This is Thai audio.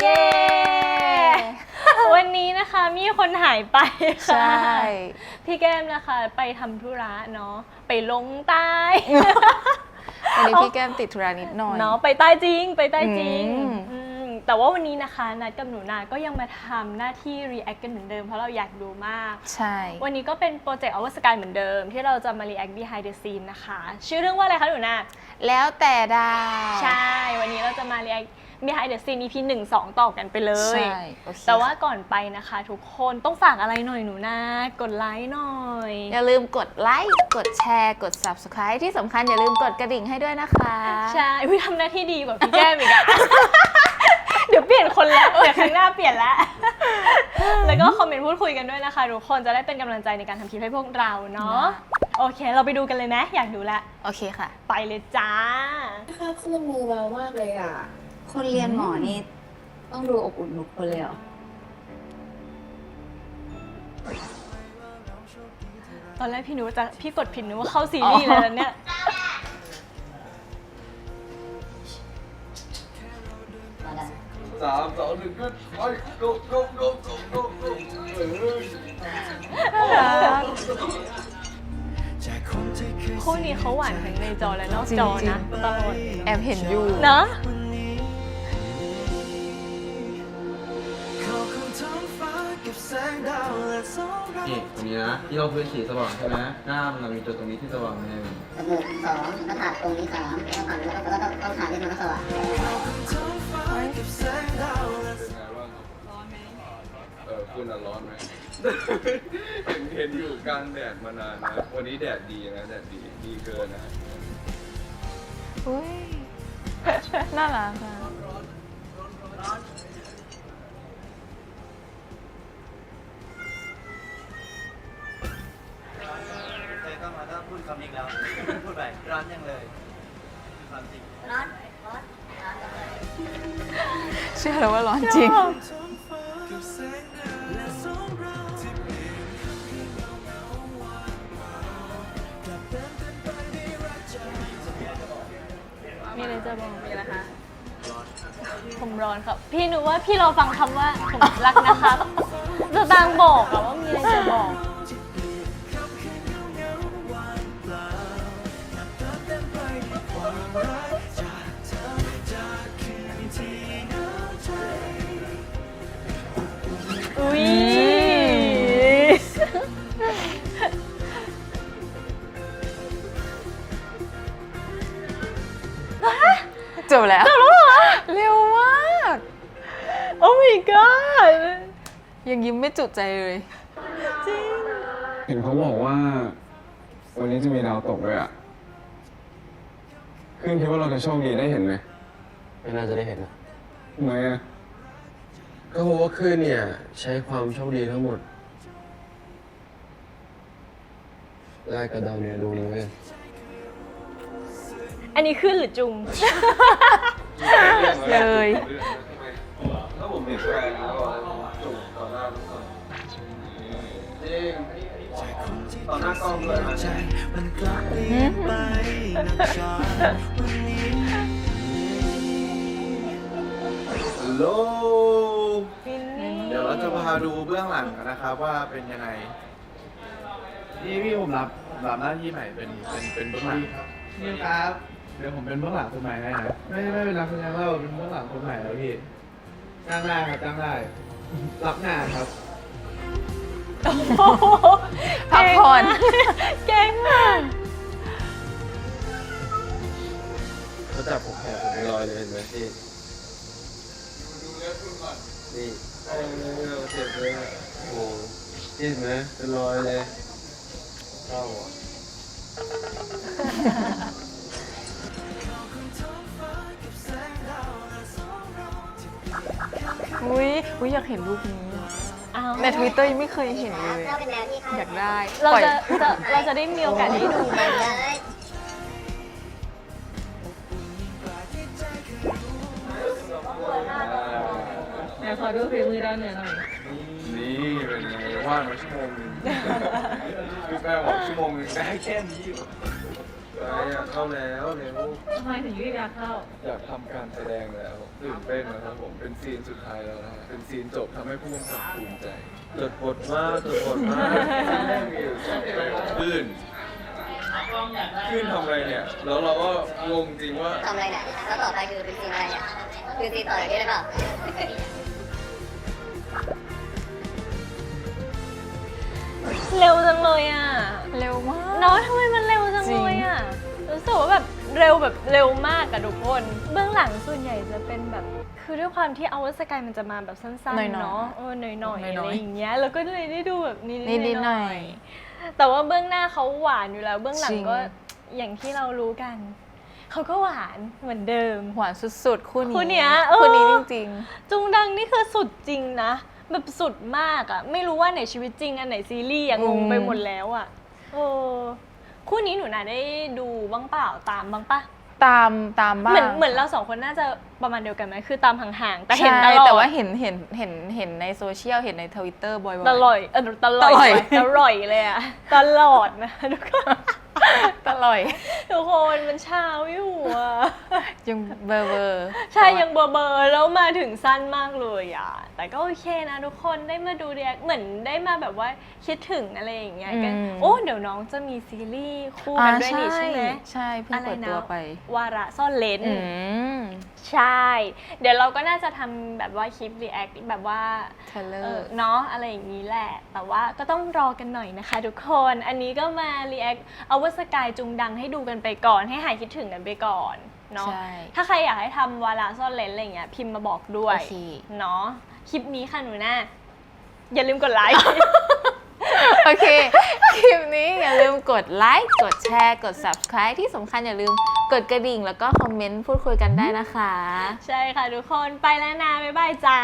เย้ วันนี้นะคะมีคนหายไปค่ะ ใช่ พี่แก้มนะคะ ไปทำธุระเนาะไปลงใต้วันนี้พี่แก้มติดธุระนิดหน่อย เนาะไปใต้จริงไปใต้จริงอืม อืมแต่ว่าวันนี้นะคะนัดกับหนูนาก็ยังมาทำหน้าที่ react กันเหมือนเดิมเพราะเราอยากดูมาก ใช่ วันนี้ก็เป็นโปรเจกต์อวสกายเหมือนเดิม ที่เราจะมา react behind the scene นะคะ ชื่อเรื่องว่าอะไรคะหนูนา แล้วแต่ดาว ใช่ วันนี้เราจะมา react behind the scene EP 1 2 ต่อกันไปเลย ใช่โอเคแต่ว่าก่อนไปนะคะ ทุกคนต้องฝากอะไรหน่อยหนูนะ กดไลค์หน่อย อย่าลืมกดไลค์กดแชร์กด subscribe ที่สำคัญอย่าลืมกดกระดิ่งให้ด้วยนะคะ ใช่อุ๊ยทำหน้าที่ดีกว่าพี่แก้มอีกอะ เดี๋ยวเปลี่ยนคนแล้วเดี๋ยวครั้งหน้าเปลี่ยนแล้วแล้วก็คอมเมนต์พูดคุยกันด้วยนะคะ ทุกคนจะได้เป็นกำลังใจในการทำคลิปให้พวกเราเนาะโอเค เราไปดูกันเลยไหมอยากดูละ โอเคค่ะ ไปเลยจ้าค่าขึ้นมือเบามากเลยอะ คนเรียนหมอนี่ ต้องดูอบอุ่นทุกคนเลยเหรอ ตอนแรกพี่นึกว่าจะพี่กดผิดนึกว่าเข้าซีรีส์เลยนะเนี่ยสามสองหนึ่งขึ้นไป go go go go go go คู่นี้เขาหวานทั้งในจอและนอกจอนะตลอดแอบเห็นอยู่เนาะ นี่ตรงนี้นะที่เราพื้นสีสว่างใช่ไหมหน้ามันมีจุดตรงนี้ที่สว่างไหมจมูกสองหน้าผากตรงนี้สามแล้วผ่านแล้วก็แล้วก็ต้องผ่านที่มันก็สว่างเป็นไงบ้างเออคุณอะร้อนไหมเห็นเห็นอยู่กลางแดดมานานนะวันนี้แดดดีนะแดดดีดีเกินนะอุ้ยน่ารักค่ะเค คำนี้แล้วพูดไปร้อนยังเลยความจริงร้อน ร้อน ร้อนจังเลยเชื่อแล้วว่าร้อนจริง มีอะไรจะบอกมีอะไรคะ ผมร้อนครับ พี่หนูว่าพี่รอฟังคำว่าผมรักนะครับจะตางบอกอะว่ามีอะไรจะบอก จบแล้วเร็วมาก โอ้ my god ยังยิ้มไม่จุใจเลย จริง เห็นเขาบอกว่า วันนี้จะมีดาวตกด้วยอะขึ้นคิดว่าเราจะโชคดีได้เห็นไหมไม่น่าจะได้เห็นนะทำไมอะก็เพราะว่าคลื่นเนี่ย ใช้ความโชคดีทั้งหมดแลกกับดาวเนี่ยดูนี่เว้ย อันนี้ขึ้นหรือจุง เลย ถ้าผมเห็นแฟนแล้วอะจุกต่อหน้าทุกคนจริงต่อหน้ากล้องด้วยนะฮัลโหลเดี๋ยวเราจะพาดูเบื้องหลังกันนะครับว่าเป็นยังไงนี่พี่ผมรับรับหน้าที่ใหม่เป็นเป็นเป็นเบื้องหลังนี่ครับ เดี๋ยวผมเป็นเบื้องหลังคนใหม่ให้นะ ไม่ไม่เป็นรับคนยังเราเป็นเบื้องหลังคนใหม่แล้วพี่จ้างได้ครับจ้างได้รับงานครับ พักผ่อนเก่งมากเขาจับผมแผลผมเป็นรอยเลยเห็นไหมพี่ดูเลือดคุณก่อนนี่เออเจ็บเลยอะโอ้โหเห็นไหมเป็นรอยเลยเศร้าอะ อุ้ยอุ้ยอยากเห็นรูปนี้อ้าวในทวิตเตอร์ยังไม่เคยเห็นเลยก็เป็นแนวที่คาดอยากได้เราปล่อยจะจะเราจะได้มีโอกาสได้ดูไหมเลเนี่ยยไหนขอดูฝีมือด้านเหนือหน่อย นี่เป็นไงวาดมาชั่วโมงหนึงพี่แป้งบอกชั่วโมงหนึงได้แค่นี้เหรอไปอยากเข้าแล้วเร็วทำไมถึงรีบอยากเข้า อยากทำการแสดงแล้วตื่นเต้นนะครับผมเป็นซีนสุดท้ายแล้วนะฮะเป็นซีนจบทำให้ผู้กำกับภูมิใจจดบทมากจดบทมากซีนแรกมีอยู่สองเพลงขึ้นขึ้นทำอะไรเนี่ย แล้วเราก็งงจริงว่าทำอะไรเนี่ยแล้วต่อไปคือเป็นซีนอะไรเนี่ยคือซีนต่อจากนี้ได้เปล่าเร็วจังเลยอะ เร็วมากเนาะทำไมมันเร็วจังเลยอะ รู้สึกว่าแบบเร็วแบบเร็วมากอะทุกคน เบื้องหลังส่วนใหญ่จะเป็นแบบ คือด้วยความที่เอาวัสกายมันจะมาแบบสั้นหน่อยๆๆเนาะเออหน่อยๆหน่อะอยๆไรอย่างเงี้ยแล้วก็เลยได้ดูแบบนิดนิดๆๆหหน่น่ออยยๆแต่ว่าเบื้องหน้าเขาหวานอยู่แล้ว เบื้องหลัจงริงก็อย่างที่เรารู้กันเขาก็หวานเหมือนเดิม หวานสุดๆ คู่นี้คู่เนี้ยเออคู่นี้จริงจุงดังนี่คือสุดจริงนะ แบบสุดมากอะไม่รู้ว่าไหนชีวิตจริงอันไหนซีรีส์อะงงไปหมดแล้วอะโอ้ คู่นี้หนูน่ะได้ดูบ้างเปล่าตามบ้างปะๆตามตามบ้างเหมือนเหมือนเราสองคนน่าจะประมาณเดียวกันไหมคือตามห่างๆแต่เห็นใช่ตลอดแต่ว่าเห็นเห็นเห็นเห็นในโซเชียลเห็นในทวิตเตอร์บ่อยๆ ตลอดเออตลอดตลอด ตลอดเลยอะตลอดนะทุกคน ตลอดทุกคนมันเช้าอยู่อะยังเบอร์เบอร์ใช่ยังเบอร์เบอร์แล้วมาถึงสั้นมากเลยอะแต่ก็โอเคนะทุกคนได้มาดูเรียเหมือนได้มาแบบว่าคิดถึงอะไรอย่างเงี้ยกัน โอ้เดี๋ยวน้องจะมีซีรีส์คู่กันด้วยนี่ใช่ไหมใช่เพิ่งอะไรเปิดนะตัวไป วาระซ่อนเลนอืม ใช่ เดี๋ยวเราก็น่าจะทำแบบว่าคลิปรีแอคแบบว่าเทเลอเออร์เนาะอะไรอย่างนี้แหละ แต่ว่าก็ต้องรอกันหน่อยนะคะทุกคน อันนี้ก็มารีแอคเอาวัสกายจุงดังให้ดูกันไปก่อน ให้หายคิดถึงกันไปก่อนเนาะ ใช่ ถ้าใครอยากให้ทำวาระซ่อนเลนอะไรอย่างเงี้ยพิมพ์มาบอกด้วย โอเค เนาะ คลิปนี้ค่ะหนูนะอย่าลืมกดไลค์ โอเค คลิปนี้อย่าลืมกดไลค์ กดแชร์ กด subscribe ที่สำคัญอย่าลืม กดกระดิ่งแล้วก็คอมเมนต์พูดคุยกันได้นะคะ ใช่ค่ะทุกคนไปแล้วนะ บ๊ายบายจ้า